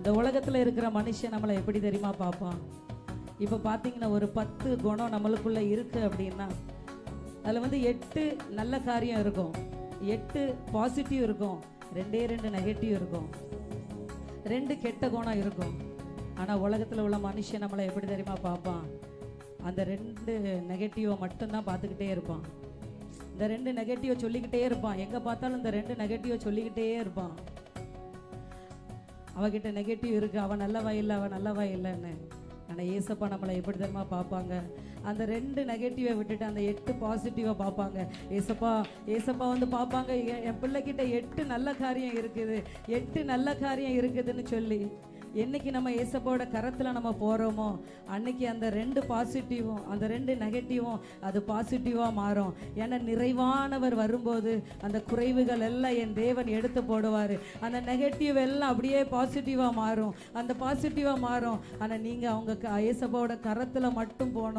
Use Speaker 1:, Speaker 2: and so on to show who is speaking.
Speaker 1: இந்த உலகத்தில் இருக்கிற மனுஷன் நம்மளை எப்படி தெரியுமா பார்ப்பான்? இப்போ பார்த்தீங்கன்னா ஒரு பத்து குணம் நம்மளுக்குள்ளே இருக்குது அப்படின்னா அதில் வந்து எட்டு நல்ல காரியம் இருக்கும். எட்டு பாசிட்டிவ் இருக்கும். ரெண்டே ரெண்டு நெகட்டிவ் இருக்கும். ரெண்டு கெட்ட குணம் இருக்கும். ஆனால் உலகத்தில் உள்ள மனுஷன் நம்மளை எப்படி தெரியுமா பார்ப்பான்? அந்த ரெண்டு நெகட்டிவை மட்டும்தான் பார்த்துக்கிட்டே இருப்பான். இந்த ரெண்டு நெகட்டிவை சொல்லிக்கிட்டே இருப்பான். எங்கே பார்த்தாலும் இந்த ரெண்டு நெகட்டிவை சொல்லிக்கிட்டே இருப்பான். அவகிட்ட நெகட்டிவ் இருக்குது அவன் நல்லவா இல்லை அவன் நல்லவா இல்லைன்னு. ஆனால் ஏசப்பா நம்மளை எப்படி தெரியுமா பார்ப்பாங்க? அந்த ரெண்டு நெகட்டிவை விட்டுட்டு அந்த எட்டு பாசிட்டிவாக பார்ப்பாங்க. ஏசப்பா ஏசப்பா வந்து பார்ப்பாங்க என் என் பிள்ளைகிட்ட எட்டு நல்ல காரியம் இருக்குது எட்டு நல்ல காரியம் இருக்குதுன்னு சொல்லி. என்னைக்கு நம்ம ஏசப்போட கரத்தில் நம்ம போகிறோமோ அன்னைக்கு அந்த ரெண்டு பாசிட்டிவும் அந்த ரெண்டு நெகட்டிவும் அது பாசிட்டிவாக மாறும். ஏன்னா நிறைவானவர் வரும்போது அந்த குறைவுகள் எல்லாம் என் தேவன் எடுத்து போடுவார். அந்த நெகட்டிவ் எல்லாம் அப்படியே பாசிட்டிவாக மாறும். அந்த பாசிட்டிவாக மாறும். ஆனால் நீங்கள் அவங்க க- இயேசப்போட கரத்தில் மட்டும் போனோம்